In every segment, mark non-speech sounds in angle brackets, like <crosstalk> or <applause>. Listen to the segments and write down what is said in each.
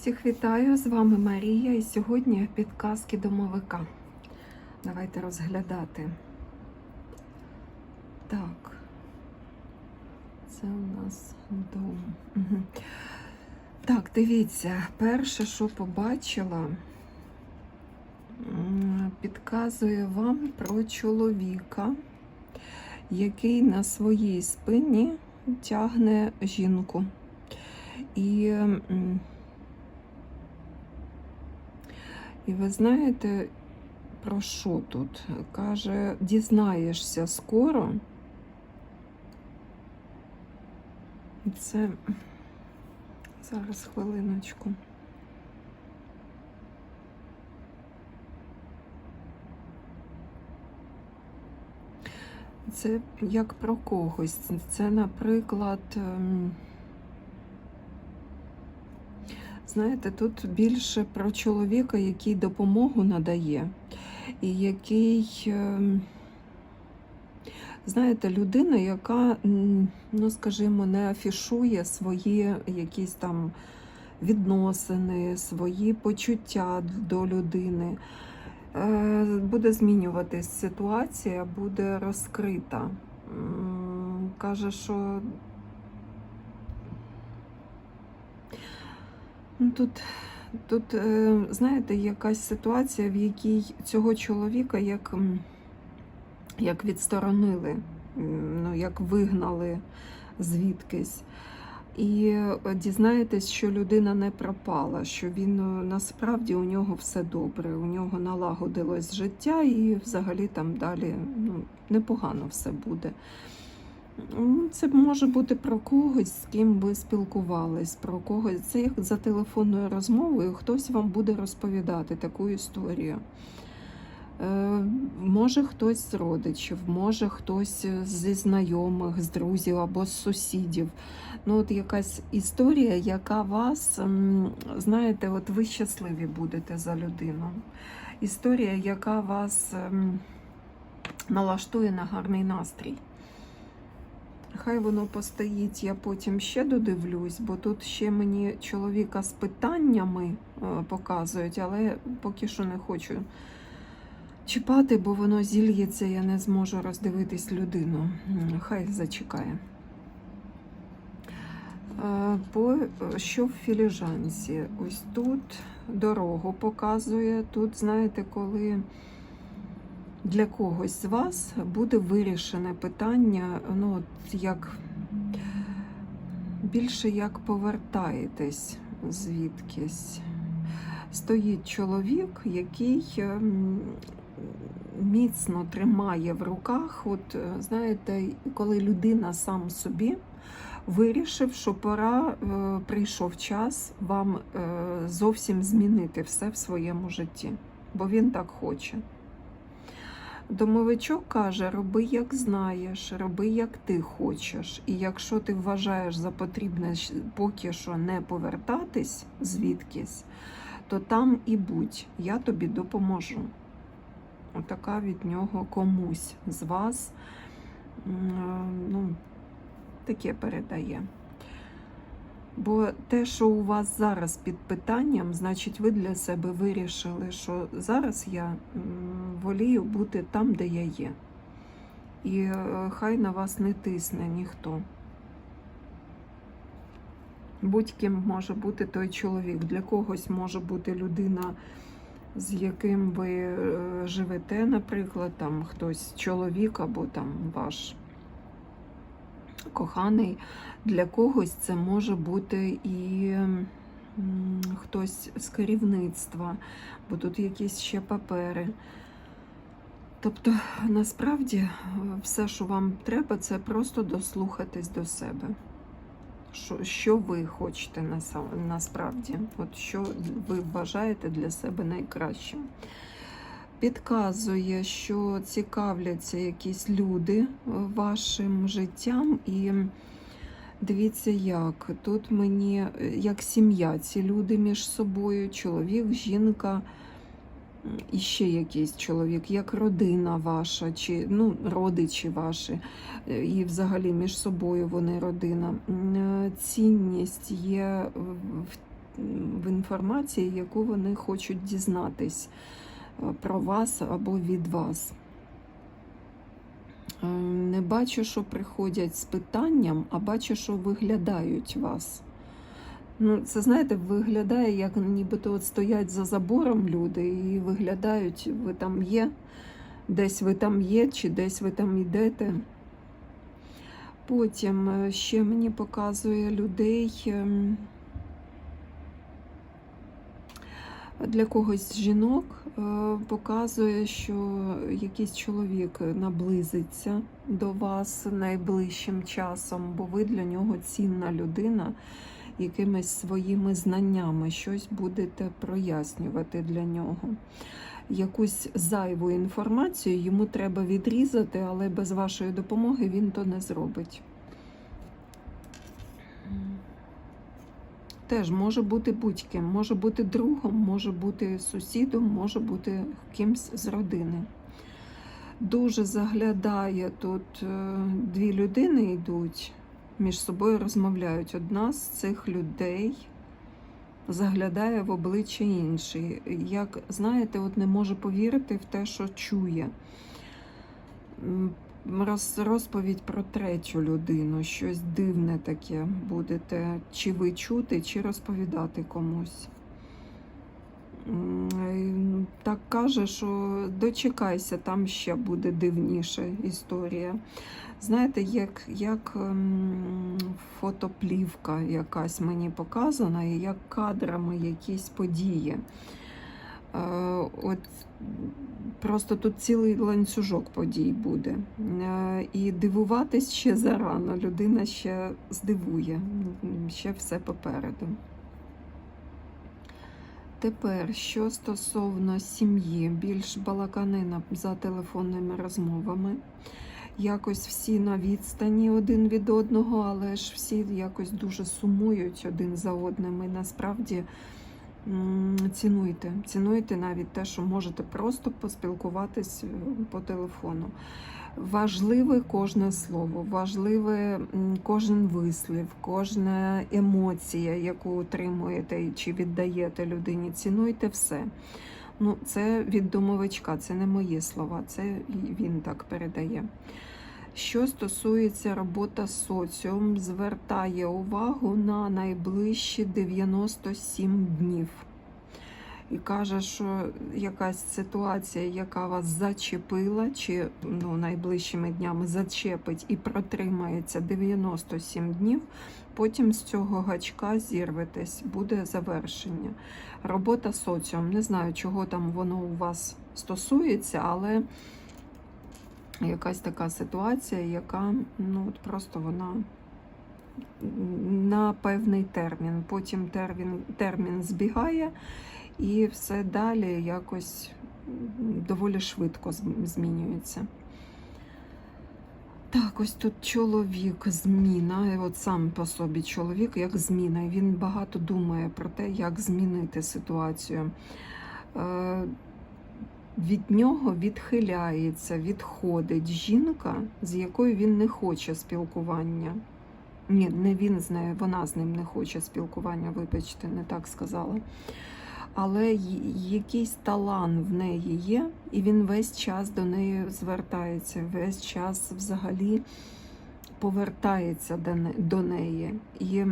Всіх вітаю, з вами Марія і сьогодні підказки домовика. Давайте розглядати. Так, це у нас дом. Так, дивіться, перше, що побачила, підказує вам про чоловіка, який на своїй спині тягне жінку. І І ви знаєте, про що тут? Каже, дізнаєшся скоро. Це зараз хвилиночку. Це як про когось. Це, наприклад. Знаєте, тут більше про чоловіка, який допомогу надає, і який, ем, знаєте, людина, яка, ну скажімо, не афішує свої якісь там відносини, свої почуття до людини. Е, Буде змінюватись ситуація, буде розкрита. Каже, що Ну, Тут, тут, е, знаєте, якась ситуація, в якій цього чоловіка як, як відсторонили, ну, як вигнали звідкись. І е, дізнаєтесь, що людина не пропала, що він е, насправді у нього все добре, у нього налагодилось життя, і взагалі там далі ну, непогано все буде. М, Це може бути про когось, з ким ви спілкувались, про когось. Це як за телефонною розмовою хтось вам буде розповідати таку історію. Е, Може хтось з родичів, може хтось зі знайомих, з друзів або з сусідів. Ну, от якась історія, яка вас, знаєте, от ви щасливі будете за людину. Історія, яка вас налаштує на гарний настрій. Хай воно постоїть, я потім ще додивлюсь, бо тут ще мені чоловіка з питаннями е, показують, але поки що не хочу чіпати, бо воно зільється, я не зможу роздивитись людину. Хай зачекає. Е, По що в філіжанці? Ось тут дорогу показує. Тут, знаєте, коли для когось з вас буде вирішене питання, ну, от як більше як повертаєтесь звідкись. Стоїть чоловік, який ем, міцно тримає в руках, от знаєте, коли людина сам собі вирішив, що пора, е, прийшов час вам е, зовсім змінити все в своєму житті, бо він так хоче. Домовичок каже: роби, як знаєш, роби, як ти хочеш. І якщо ти вважаєш за потрібне поки що не повертатись звідкись, то там і будь, я тобі допоможу. Отака від нього комусь з вас ну, таке передає. Бо те, що у вас зараз під питанням, значить, ви для себе вирішили, що зараз я волію бути там, де я є. І е, хай на вас не тисне ніхто. Будь-ким може бути той чоловік. Для когось може бути людина, з яким ви е, живете, наприклад, там хтось чоловік або там ваш коханий. Для когось це може бути і хтось з керівництва, бо тут якісь ще папери. Тобто, насправді, все, що вам треба, це просто дослухатись до себе. Що, що ви хочете насправді, от що ви вважаєте для себе найкращим. Підказує, що цікавляться якісь люди е, вашим життям, і дивіться, як. Тут мені е, як сім'я, ці люди між собою, чоловік, жінка, і ще якийсь чоловік, як родина ваша, чи ну, родичі ваші, е, і взагалі між собою вони родина. Цінність є в- в інформації, яку вони хочуть дізнатись про вас або від вас. Е, Не бачу, що приходять з питанням, а бачу, що виглядають вас. Ну, це знаєте, виглядає, як нібито от стоять за забором люди і виглядають, ви там є, десь ви там є, чи десь ви там йдете. Потім е, ще мені показує людей. Для когось жінок е, показує, що якийсь чоловік наблизиться до вас найближчим часом, бо ви для нього цінна людина, якимись своїми знаннями щось будете прояснювати для нього. Якусь зайву інформацію йому треба відрізати, але без вашої допомоги він то не зробить. Теж може бути будь-ким, може бути другом, може бути сусідом, може бути кимсь з родини. Дуже заглядає тут е, дві людини йдуть, між собою розмовляють. Одна з цих людей заглядає в обличчя іншої. Як знаєте, от не може повірити в те, що чує. Розповідь про третю людину, щось дивне таке будете чи ви чути, чи розповідати комусь. Е, Так каже, що дочекайся, там ще буде дивніша історія. Знаєте, як, як ем, фотоплівка якась мені показана, і як кадрами якісь події. Е, От просто тут цілий ланцюжок подій буде. Е, І дивуватись ще зарано. Людина ще здивує, ще все попереду. Тепер, що стосовно сім'ї, більш балаканина за телефонними розмовами. Якось всі на відстані один від одного, але ж всі якось дуже сумують один за одним. І насправді цінуйте. Цінуйте навіть те, що можете просто поспілкуватись е, по телефону. Важливе кожне слово, важливе кожен вислів, кожна емоція, яку отримуєте чи віддаєте людині. Цінуйте все. Ну, це від домовичка, це не мої слова, це він так передає. Що стосується роботи з соціум, звертає увагу на найближчі 97 днів. І каже, що якась ситуація, яка вас зачепила, чи ну, найближчими днями зачепить і протримається 97 днів, потім з цього гачка зірветесь, буде завершення. Робота соціум. Не знаю, чого там воно у вас стосується, але якась така ситуація, яка ну, от просто вона на певний термін. Потім термін, термін збігає, і все далі якось доволі швидко змінюється. Так, ось тут чоловік, зміна. І От сам по собі чоловік як зміна. Він багато думає про те, як змінити ситуацію. Від нього відхиляється, відходить жінка, з якою він не хоче спілкування. Ні, не він з нею, вона з ним не хоче спілкування, вибачте, не так сказала. Але якийсь талант в неї є, і він весь час до неї звертається, весь час взагалі повертається до неї. І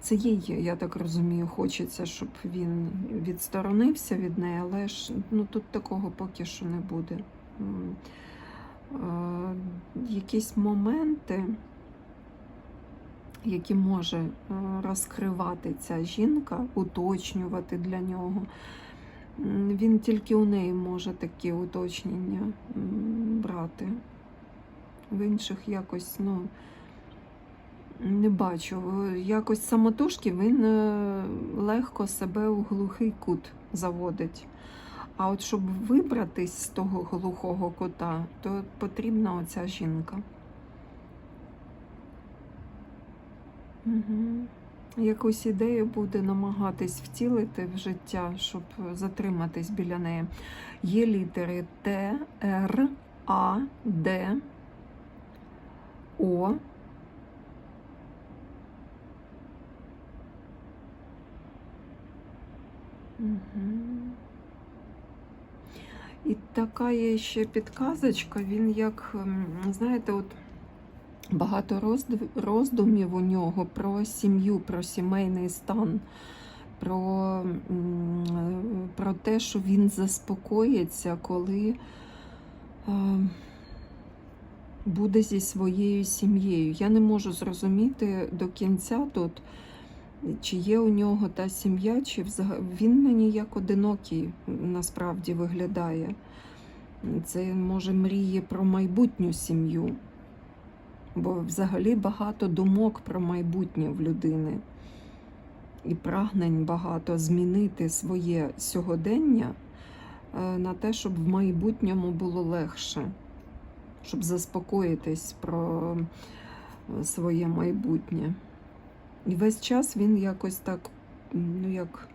це їй, я так розумію, хочеться, щоб він відсторонився від неї, але ж ну, тут такого поки що не буде. Е, Якісь моменти, які може е, розкривати ця жінка, уточнювати для нього. Він тільки у неї може такі уточнення брати. В інших якось, ну, не бачу. Якось самотужки він е, легко себе у глухий кут заводить. А от щоб вибратись з того глухого кута, то потрібна оця жінка. Угу. Якусь ідею буде намагатись втілити в життя, щоб затриматись біля неї. Є літери Т, Р, А, Д, О. І така є ще підказочка, він як, знаєте, от багато роздумів у нього про сім'ю, про сімейний стан, про, е, про те, що він заспокоїться, коли е, буде зі своєю сім'єю. Я не можу зрозуміти до кінця тут, чи є у нього та сім'я, чи взагалі він мені як одинокий насправді виглядає. Це може мріє про майбутню сім'ю, бо взагалі багато думок про майбутнє в людини. І прагнень багато змінити своє сьогодення е, на те, щоб в майбутньому було легше, щоб заспокоїтись про е, своє майбутнє. І весь час він якось так, ну як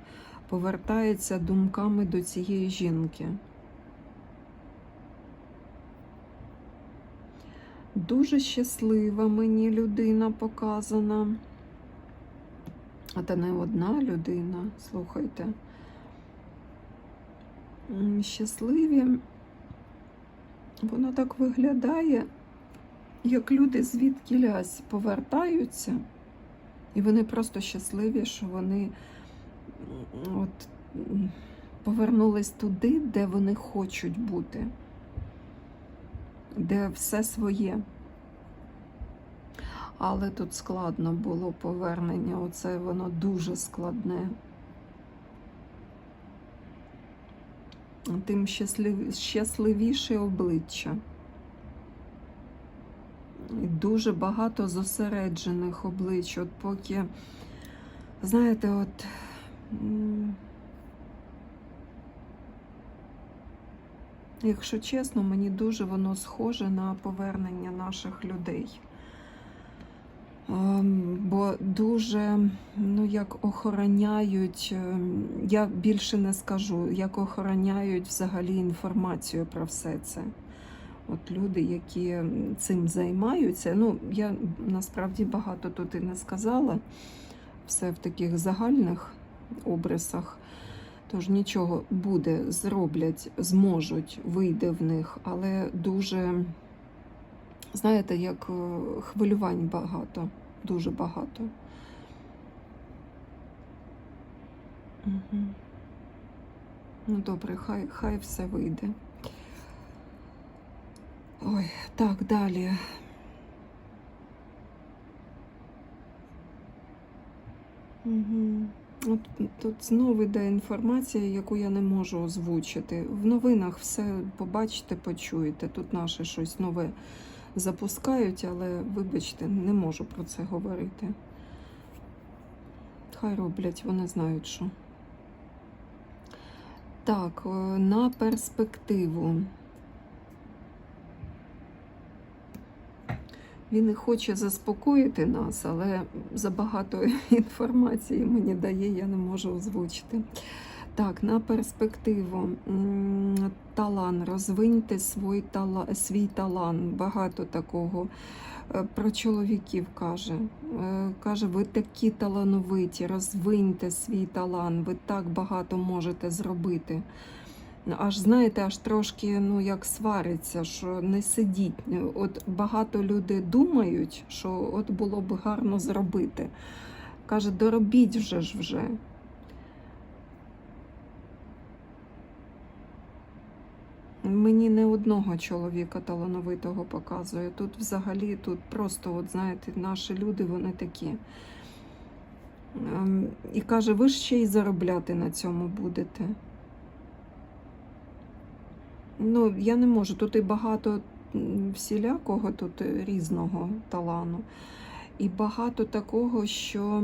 повертається думками до цієї жінки. Дуже щаслива мені людина показана. А та не одна людина, слухайте. Щасливі. Воно так виглядає, як люди звідки лясь повертаються. І вони просто щасливі, що вони от, повернулись туди, де вони хочуть бути, де все своє. Але тут складно було повернення. Оце воно дуже складне. Тим щасливіше обличчя. І дуже багато зосереджених облич. От поки, знаєте, от. Якщо чесно, мені дуже воно схоже на повернення наших людей. Ем, Бо дуже, ну як охороняють, ем, я більше не скажу, як охороняють взагалі інформацію про все це. От люди, які цим займаються, ну я насправді багато тут і не сказала, все в таких загальних обрисах. Тож нічого буде, зроблять, зможуть, вийде в них, але дуже, знаєте, як е, хвилювань багато, дуже багато. Угу. Ну добре, хай, хай все вийде. Ой, так, далі. Угу. От тут знову йде інформація, яку я не можу озвучити. В новинах все побачите, почуєте. Тут наше щось нове запускають, але, вибачте, не можу про це говорити. Хай роблять, вони знають, що. Так, е, на перспективу. Він і хоче заспокоїти нас, але забагато <laughs> інформації мені дає, я не можу озвучити. Так, на перспективу. Талан, розвиньте свій, тала, свій талант. Багато такого. Е, Про чоловіків каже. Е, Каже, ви такі талановиті, розвиньте свій талант, ви так багато можете зробити. Аж знаєте, аж трошки ну як свариться, що не сидіть. От багато людей думають, що от було б гарно зробити. Каже, доробіть вже ж вже. Мені не одного чоловіка талановитого показує. Тут взагалі, тут просто, от знаєте, наші люди, вони такі. Ем, І каже, ви ще й заробляти на цьому будете. Ну, я не можу. Тут і багато всілякого, тут різного талану. І багато такого, що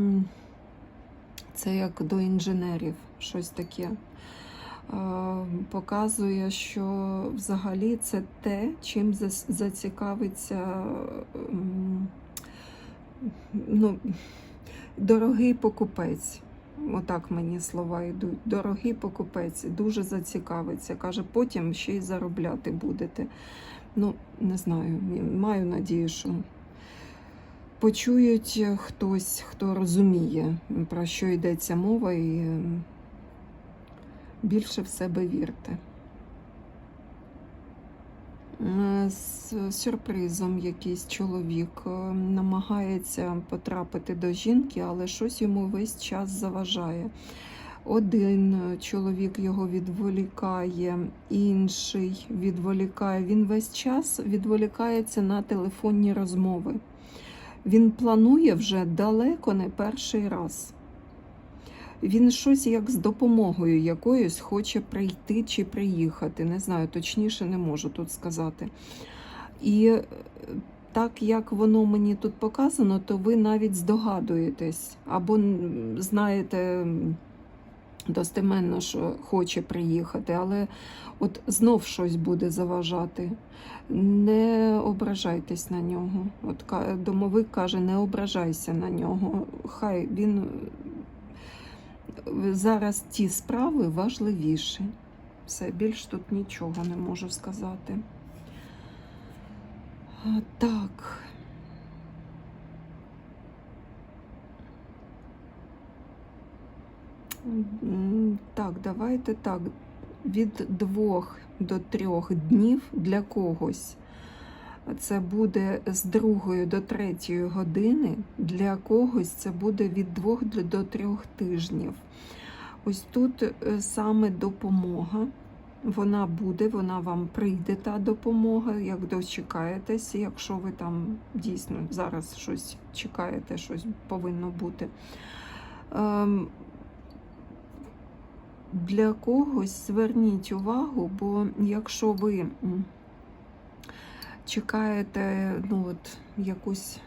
це як до інженерів, щось таке. Е, Показує, що взагалі це те, чим зацікавиться ну, дорогий покупець. Отак мені слова йдуть. Дорогий покупець дуже зацікавиться. Каже, потім ще й заробляти будете. Ну, не знаю, маю надію, що почують хтось, хто розуміє, про що йдеться мова, і Більше в себе вірте. Е, З сюрпризом якийсь чоловік е, намагається потрапити до жінки, але щось йому весь час заважає. Один чоловік його відволікає, інший відволікає. Він весь час відволікається на телефонні розмови. Він планує вже далеко не перший раз. Він щось як з допомогою якоюсь хоче прийти чи приїхати. Не знаю, точніше не можу тут сказати. І е, так як воно мені тут показано, то ви навіть здогадуєтесь або знаєте достеменно, що хоче приїхати, але от знов щось буде заважати. Не ображайтесь на нього. От домовик каже, не ображайся на нього. Хай він зараз ті справи важливіші. Все, більш тут нічого не можу сказати. Так. Так, давайте так. Від двох до трьох днів для когось. Це буде з другої до третьої години. Для когось це буде від двох до- до трьох тижнів. Ось тут е, саме допомога. Вона буде, вона вам прийде та допомога, як дочекаєтесь, якщо ви там дійсно зараз щось чекаєте, щось повинно бути. Ем, для когось зверніть увагу, бо якщо ви чекаєте ну, от, якусь,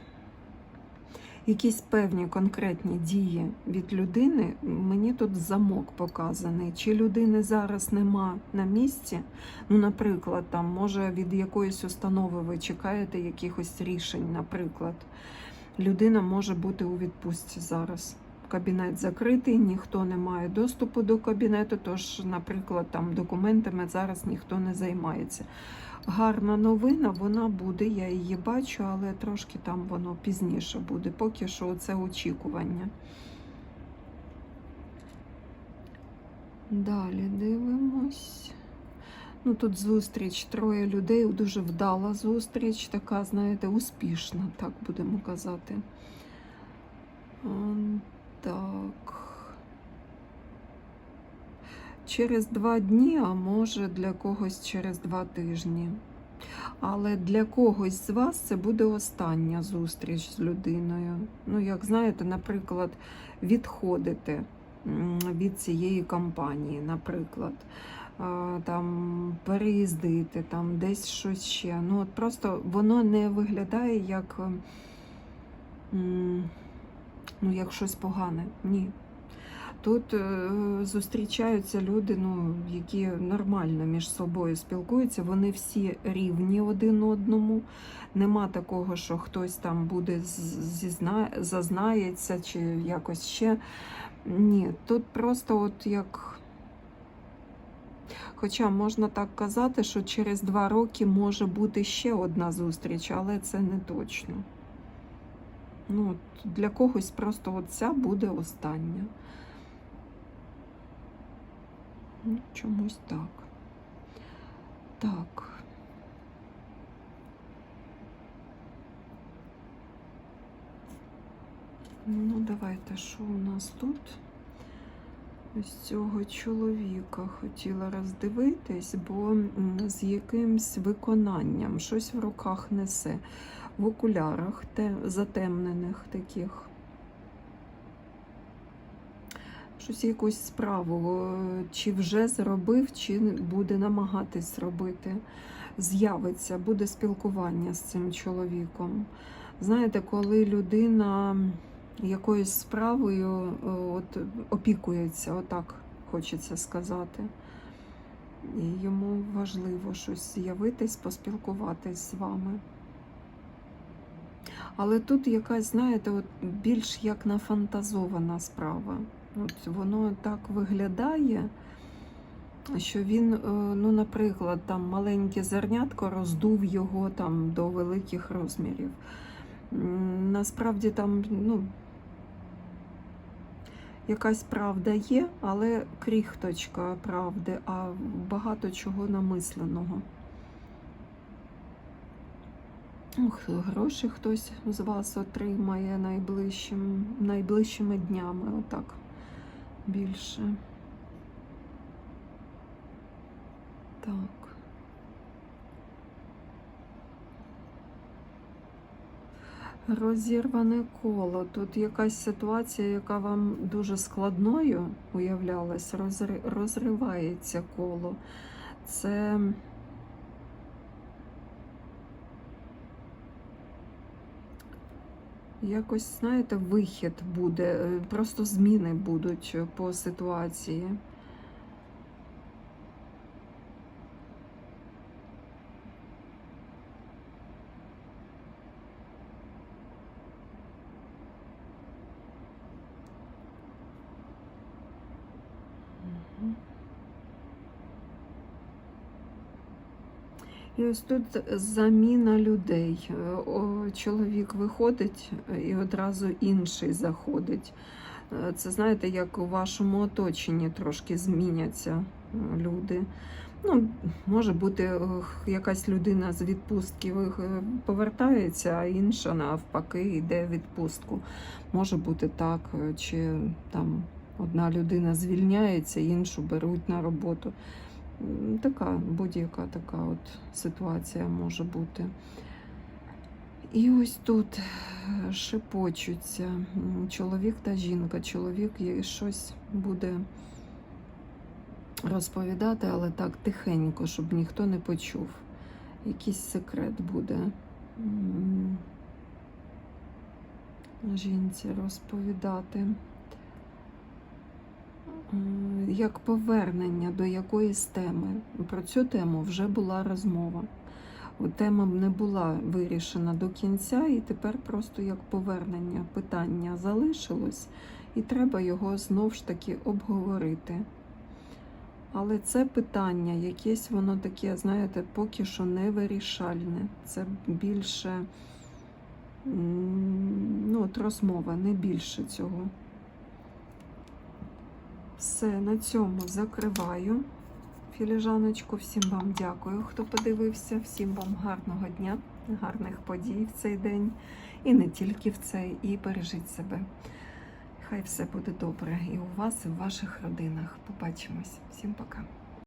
якісь певні конкретні дії від людини, мені тут замок показаний. Чи людини зараз нема на місці, ну, наприклад, там, може від якоїсь установи ви чекаєте якихось рішень, наприклад, людина може бути у відпустці зараз. Кабінет закритий, ніхто не має доступу до кабінету, тож, наприклад, там документами зараз ніхто не займається. Гарна новина, вона буде, я її бачу, але трошки там воно пізніше буде. Поки що це очікування. Далі дивимось. Ну, тут зустріч, троє людей, дуже вдала зустріч, така, знаєте, успішна, так будемо казати. Так. Через два дні, а може для когось через два тижні. Але для когось з вас це буде остання зустріч з людиною. Ну, як знаєте, наприклад, відходите від цієї компанії, наприклад, там переїздити, там десь щось ще. Ну, от просто воно не виглядає як, ну, як щось погане. Ні. Тут е, зустрічаються люди, ну, які нормально між собою спілкуються, вони всі рівні один одному. Нема такого, що хтось там буде зізна... зазнається чи якось ще. Ні, тут просто от як. Хоча можна так казати, що через два роки може бути ще одна зустріч, але це не точно. Ну, для когось просто от ця буде остання. Ну, чомусь так. Так. Ну, давайте, що у нас тут? Ось цього чоловіка хотіла роздивитись, бо з якимсь виконанням щось в руках несе. В окулярах затемнених таких. Щось якусь справу, е, чи вже зробив, чи буде намагатись зробити. З'явиться, буде спілкування з цим чоловіком. Знаєте, коли людина якоюсь справою е, от, опікується, отак хочеться сказати. І йому важливо щось з'явитись, поспілкуватись з вами. Але тут якась, знаєте, от більш як нафантазована справа. От воно так виглядає, що він, е, ну, наприклад, там маленьке зернятко роздув його там до великих розмірів. Насправді там, ну, якась правда є, але кріхточка правди, а багато чого намисленого. Гроші хтось з вас отримає найближчим, найближчими днями, отак більше. Так. Розірване коло. Тут якась ситуація, яка вам дуже складною уявлялась, розри- розривається коло. Це якось, знаєте, вихід буде, е, просто зміни будуть по ситуації. Ось тут заміна людей. Е, чоловік виходить е, і одразу інший заходить. Е, Це знаєте, як у вашому оточенні трошки зміняться люди. Ну, може бути, якась людина з відпустки повертається, а інша навпаки йде в відпустку. Може бути так, чи там одна людина звільняється, іншу беруть на роботу. Така будь-яка така от ситуація може бути. І ось тут е, шепочуться чоловік та жінка. Чоловік їй щось буде розповідати, але так тихенько, щоб ніхто не почув. Якийсь секрет буде. Жінці розповідати. М, Як повернення до якоїсь теми. Про цю тему вже була розмова. Тема не була вирішена до кінця, і тепер просто як повернення питання залишилось, і треба його знов ж таки обговорити. Але це питання, якесь воно таке, знаєте, поки що не вирішальне. Це більше ну, от розмова, не більше цього. Все, на цьому закриваю філіжаночку. Всім вам дякую, хто подивився. Всім вам гарного дня, гарних подій в цей день. І не тільки в цей, і бережіть себе. Хай все буде добре і у вас, і в ваших родинах. Побачимось. Всім пока.